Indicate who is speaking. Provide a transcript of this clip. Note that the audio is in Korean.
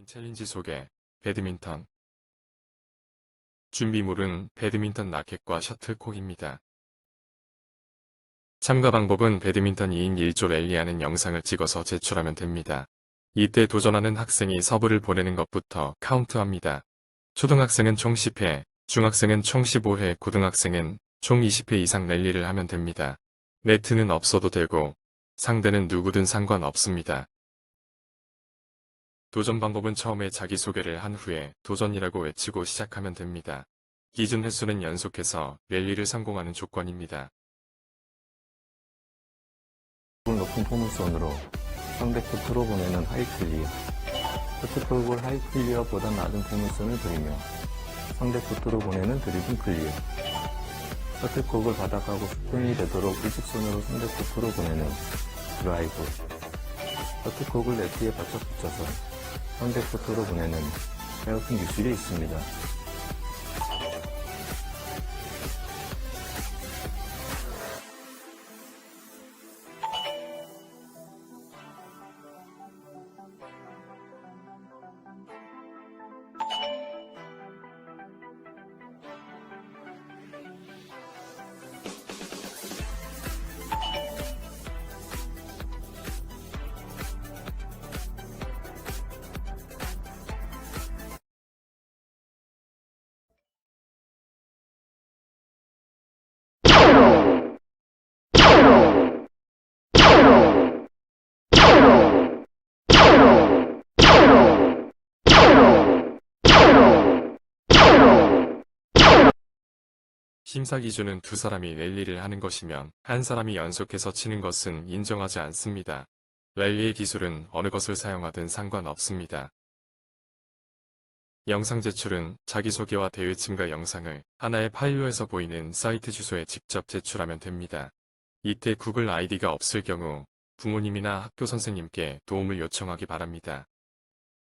Speaker 1: 온라인 챌린지 소개, 배드민턴. 준비물은 배드민턴 라켓과 셔틀콕입니다. 참가 방법은 배드민턴 2인 1조 랠리하는 영상을 찍어서 제출하면 됩니다. 이때 도전하는 학생이 서브를 보내는 것부터 카운트합니다. 초등학생은 총 10회, 중학생은 총 15회, 고등학생은 총 20회 이상 랠리를 하면 됩니다. 네트는 없어도 되고 상대는 누구든 상관없습니다. 도전 방법은 처음에 자기소개를 한 후에 도전이라고 외치고 시작하면 됩니다. 기준 횟수는 연속해서 랠리를 성공하는 조건입니다.
Speaker 2: 높은 포물선으로 상대 코트로 보내는 하이클리어 커트콜볼 하이클리어보다 낮은 포물선을 그리며 상대 코트로 보내는 드리븐 클리어 커트콕을 바닥하고 스푼이 되도록 일직선으로 상대 코트로 보내는 드라이브 커트콕을 네트에 받쳐 붙여서 코트로 보내는 헤어핀 기술이 있습니다.
Speaker 1: 심사 기준은 두 사람이 랠리를 하는 것이면 한 사람이 연속해서 치는 것은 인정하지 않습니다. 랠리의 기술은 어느 것을 사용하든 상관없습니다. 영상 제출은 자기소개와 대회 참가 영상을 하나의 파일로에서 보이는 사이트 주소에 직접 제출하면 됩니다. 이때 구글 아이디가 없을 경우 부모님이나 학교 선생님께 도움을 요청하기 바랍니다.